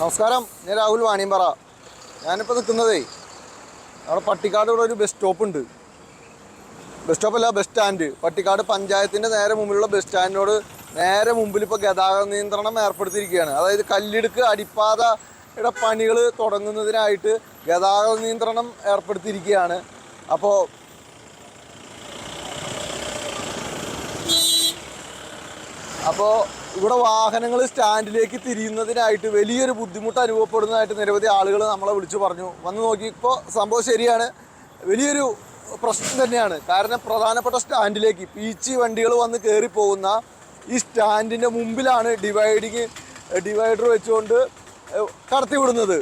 നമസ്കാരം. ഞാൻ രാഹുൽ വാണിയമ്പറ. ഞാനിപ്പോൾ നിൽക്കുന്നതേ അവിടെ പട്ടിക്കാട് ഇവിടെ ഒരു ബസ് സ്റ്റോപ്പ് ഉണ്ട്. ബസ് സ്റ്റോപ്പല്ല ബസ് സ്റ്റാൻഡ് പട്ടിക്കാട് പഞ്ചായത്തിന്റെ നേരെ മുമ്പിലുള്ള ബസ് സ്റ്റാൻഡിനോട് നേരെ മുമ്പിൽ ഇപ്പോൾ ഗതാഗത നിയന്ത്രണം ഏർപ്പെടുത്തിയിരിക്കുകയാണ്. അതായത് കല്ലിടുക്ക് അടിപ്പാതയുടെ പണികൾ തുടങ്ങുന്നതിനായിട്ട് ഗതാഗത നിയന്ത്രണം ഏർപ്പെടുത്തിയിരിക്കുകയാണ്. അപ്പോൾ അപ്പോൾ ഇവിടെ വാഹനങ്ങൾ സ്റ്റാൻഡിലേക്ക് തിരിയുന്നതിനായിട്ട് വലിയൊരു ബുദ്ധിമുട്ട് അനുഭവപ്പെടുന്നതായിട്ട് നിരവധി ആളുകൾ നമ്മളെ വിളിച്ചു പറഞ്ഞു. വന്ന് നോക്കിയപ്പോൾ സംഭവം ശരിയാണ്. വലിയൊരു പ്രശ്നം തന്നെയാണ്. കാരണം പ്രധാനപ്പെട്ട സ്റ്റാൻഡിലേക്ക് പീച്ചി വണ്ടികൾ വന്ന് കയറി പോകുന്ന ഈ സ്റ്റാൻഡിന്റെ മുമ്പിലാണ് ഡിവൈഡിങ് ഡിവൈഡർ വെച്ചുകൊണ്ട് കടത്തിവിടുന്നത്.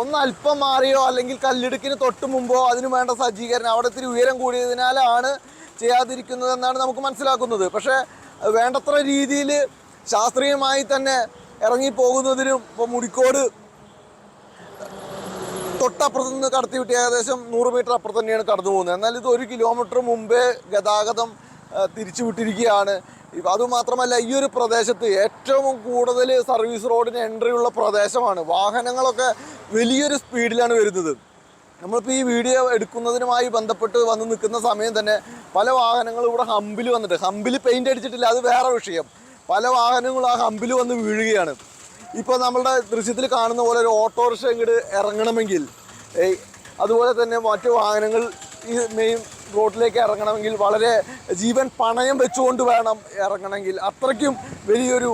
ഒന്ന് അല്പം മാറിയോ അല്ലെങ്കിൽ കല്ലിടുക്കിന് തൊട്ട് മുമ്പോ അതിന് വേണ്ട സജ്ജീകരണം അവിടെ ഇത്തിരി ഉയരം കൂടിയതിനാലാണ് ചെയ്യാതിരിക്കുന്നതെന്നാണ് നമുക്ക് മനസ്സിലാക്കുന്നത്. പക്ഷേ വേണ്ടത്ര രീതിയിൽ ശാസ്ത്രീയമായി തന്നെ ഇറങ്ങി പോകുന്നതിനും ഇപ്പോൾ മുടിക്കോട് തൊട്ടപ്പുറത്ത് നിന്ന് കടത്തി വിട്ട് ഏകദേശം നൂറ് മീറ്റർ അപ്പുറത്ത് തന്നെയാണ് കടന്നു പോകുന്നത്. എന്നാൽ ഇത് ഒരു കിലോമീറ്റർ മുമ്പേ ഗതാഗതം തിരിച്ചു വിട്ടിരിക്കുകയാണ്. അതുമാത്രമല്ല ഈ ഒരു പ്രദേശത്ത് ഏറ്റവും കൂടുതൽ സർവീസ് റോഡിന് എൻട്രി ഉള്ള പ്രദേശമാണ്. വാഹനങ്ങളൊക്കെ വലിയൊരു സ്പീഡിലാണ് വരുന്നത്. നമ്മളിപ്പോൾ ഈ വീഡിയോ എടുക്കുന്നതിനുമായി ബന്ധപ്പെട്ട് വന്ന് നിൽക്കുന്ന സമയം തന്നെ പല വാഹനങ്ങളും ഇവിടെ ഹമ്പിൽ വന്നിട്ട് ഹമ്പിൽ പെയിന്റ് അടിച്ചിട്ടില്ല അത് വേറെ വിഷയം. പല വാഹനങ്ങളും ആ ഹമ്പിൽ വന്ന് വീഴുകയാണ്. ഇപ്പോൾ നമ്മളുടെ ദൃശ്യത്തിൽ കാണുന്ന പോലെ ഒരു ഓട്ടോറിക്ഷ ഇങ്ങോട്ട് ഇറങ്ങണമെങ്കിൽ അതുപോലെ തന്നെ മറ്റ് വാഹനങ്ങൾ ഈ മെയിൻ റോഡിലേക്ക് ഇറങ്ങണമെങ്കിൽ വളരെ ജീവൻ പണയം വെച്ചുകൊണ്ട് വേണം ഇറങ്ങണമെങ്കിൽ. അത്രയ്ക്കും വലിയൊരു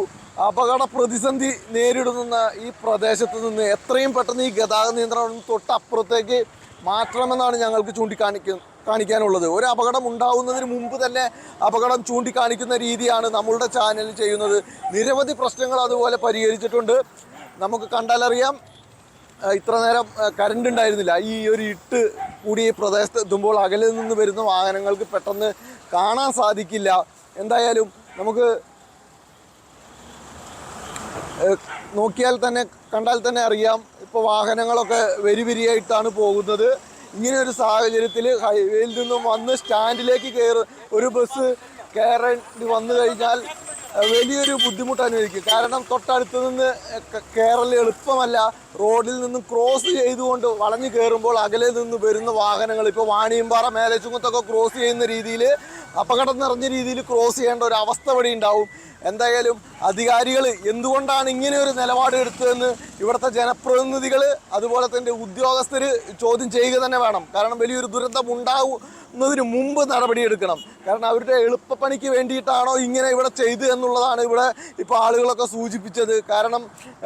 അപകട പ്രതിസന്ധി നേരിടുന്ന ഈ പ്രദേശത്ത് നിന്ന് എത്രയും പെട്ടെന്ന് ഈ ഗതാഗത നിയന്ത്രണം തൊട്ടപ്പുറത്തേക്ക് മാറ്റണമെന്നാണ് ഞങ്ങൾക്ക് ചൂണ്ടിക്കാണിക്ക കാണിക്കാനുള്ളത്. ഒരു അപകടം ഉണ്ടാവുന്നതിന് മുമ്പ് തന്നെ അപകടം ചൂണ്ടിക്കാണിക്കുന്ന രീതിയാണ് നമ്മളുടെ ചാനൽ ചെയ്യുന്നത്. നിരവധി പ്രശ്നങ്ങൾ അതുപോലെ പരിഹരിച്ചിട്ടുണ്ട്. നമുക്ക് കണ്ടാലറിയാം ഇത്ര നേരം കറണ്ട് ഉണ്ടായിരുന്നില്ല. ഈ ഒരു ഇട്ട് കൂടി പ്രദേശത്ത് എത്തുമ്പോൾ അകലിൽ നിന്ന് വരുന്ന വാഹനങ്ങൾക്ക് പെട്ടെന്ന് കാണാൻ സാധിക്കില്ല. എന്തായാലും നമുക്ക് നോക്കിയാൽ തന്നെ കണ്ടാൽ തന്നെ അറിയാം. ഇപ്പോൾ വാഹനങ്ങളൊക്കെ വരിവരിയായിട്ടാണ് പോകുന്നത്. ഇങ്ങനെ ഒരു സാഹചര്യത്തിൽ ഹൈവേയിൽ നിന്നും വന്ന് സ്റ്റാൻഡിലേക്ക് കയറി ഒരു ബസ് കയറേണ്ടി വന്നു കഴിഞ്ഞാൽ വലിയൊരു ബുദ്ധിമുട്ട് അനുഭവിക്കും. കാരണം തൊട്ടടുത്ത് നിന്ന് കയറൽ എളുപ്പമല്ല. റോഡിൽ നിന്നും ക്രോസ് ചെയ്തുകൊണ്ട് വളഞ്ഞു കയറുമ്പോൾ അകലെ നിന്ന് വരുന്ന വാഹനങ്ങൾ ഇപ്പോൾ വാണിയമ്പാറ മേലച്ചുങ്ങത്തൊക്കെ ക്രോസ് ചെയ്യുന്ന രീതിയിൽ അപകടം നിറഞ്ഞ രീതിയിൽ ക്രോസ് ചെയ്യേണ്ട ഒരു അവസ്ഥ ഇവിടെ ഉണ്ടാവും എന്തായാലും അധികാരികൾ എന്തുകൊണ്ടാണ് ഇങ്ങനെ ഒരു നിലപാട് എടുത്തതെന്ന് ഇവിടുത്തെ ജനപ്രതിനിധികൾ അതുപോലെ തന്നെ ഉദ്യോഗസ്ഥർ ചോദ്യം ചെയ്യുക തന്നെ വേണം. കാരണം വലിയൊരു ദുരന്തം ഉണ്ടാവുന്നതിന് മുമ്പ് നടപടിയെടുക്കണം. കാരണം അവരുടെ എളുപ്പപ്പണിക്ക് വേണ്ടിയിട്ടാണോ ഇങ്ങനെ ഇവിടെ ചെയ്തു എന്നുള്ളതാണ് ഇവിടെ ഇപ്പോൾ ആളുകളൊക്കെ സൂചിപ്പിച്ചത്. കാരണം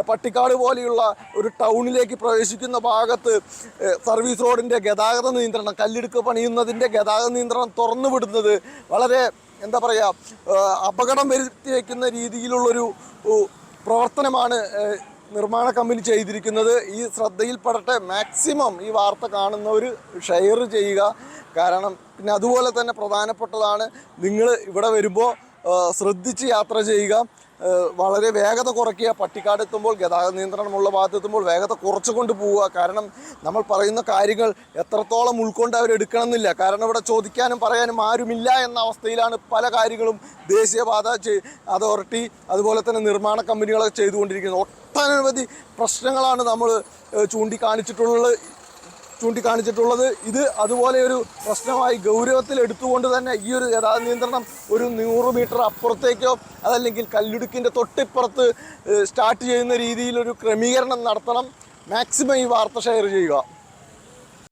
പട്ടിക്കാട് പോലെയുള്ള ഒരു ടൗണിലേക്ക് പ്രവേശിക്കുന്ന ഭാഗത്ത് സർവീസ് റോഡിന്റെ ഗതാഗത നിയന്ത്രണം കല്ലെടുക്ക് പണിയുന്നതിന്റെ ഗതാഗത നിയന്ത്രണം തുറന്നു വിടുന്നത് വളരെ എന്താ പറയുക അപകടം വരുത്തി വയ്ക്കുന്ന രീതിയിലുള്ളൊരു പ്രവർത്തനമാണ് നിർമ്മാണ കമ്പനി ചെയ്തിരിക്കുന്നത്. ഈ ശ്രദ്ധയിൽപ്പെടട്ടെ മാക്സിമം ഈ വാർത്ത കാണുന്നവർ ഷെയർ ചെയ്യുക. കാരണം പിന്നെ അതുപോലെ തന്നെ പ്രധാനപ്പെട്ടതാണ് നിങ്ങൾ ഇവിടെ വരുമ്പോൾ ശ്രദ്ധിച്ച് യാത്ര ചെയ്യുക. വളരെ വേഗത കുറയ്ക്കുക. പട്ടിക്കാട് എത്തുമ്പോൾ ഗതാഗത നിയന്ത്രണമുള്ള ഭാഗത്ത് എത്തുമ്പോൾ വേഗത കുറച്ചുകൊണ്ട് പോവുക. കാരണം നമ്മൾ പറയുന്ന കാര്യങ്ങൾ എത്രത്തോളം ഉൾക്കൊണ്ട് അവരെടുക്കണമെന്നില്ല കാരണം ഇവിടെ ചോദിക്കാനും പറയാനും ആരുമില്ല എന്ന അവസ്ഥയിലാണ് പല കാര്യങ്ങളും ദേശീയപാത അതോറിറ്റി അതുപോലെ തന്നെ നിർമ്മാണ കമ്പനികളൊക്കെ ചെയ്തുകൊണ്ടിരിക്കുന്നത്. ഒട്ടനവധി പ്രശ്നങ്ങളാണ് നമ്മൾ ചൂണ്ടിക്കാണിച്ചിട്ടുള്ളത്. ചൂണ്ടിക്കാണിച്ചിട്ടുള്ളത്. ഇത് അതുപോലെ ഒരു പ്രശ്നമായി ഗൗരവത്തിൽ എടുത്തുകൊണ്ട് തന്നെ ഈ ഒരു ഗതാഗത നിയന്ത്രണം ഒരു നൂറ് മീറ്റർ അപ്പുറത്തേക്കോ അതല്ലെങ്കിൽ കല്ലിടുക്കിന്റെ തൊട്ടിപ്പുറത്ത് സ്റ്റാർട്ട് ചെയ്യുന്ന രീതിയിലൊരു ക്രമീകരണം നടത്തണം. മാക്സിമം ഈ വാർത്ത ഷെയർ ചെയ്യുക.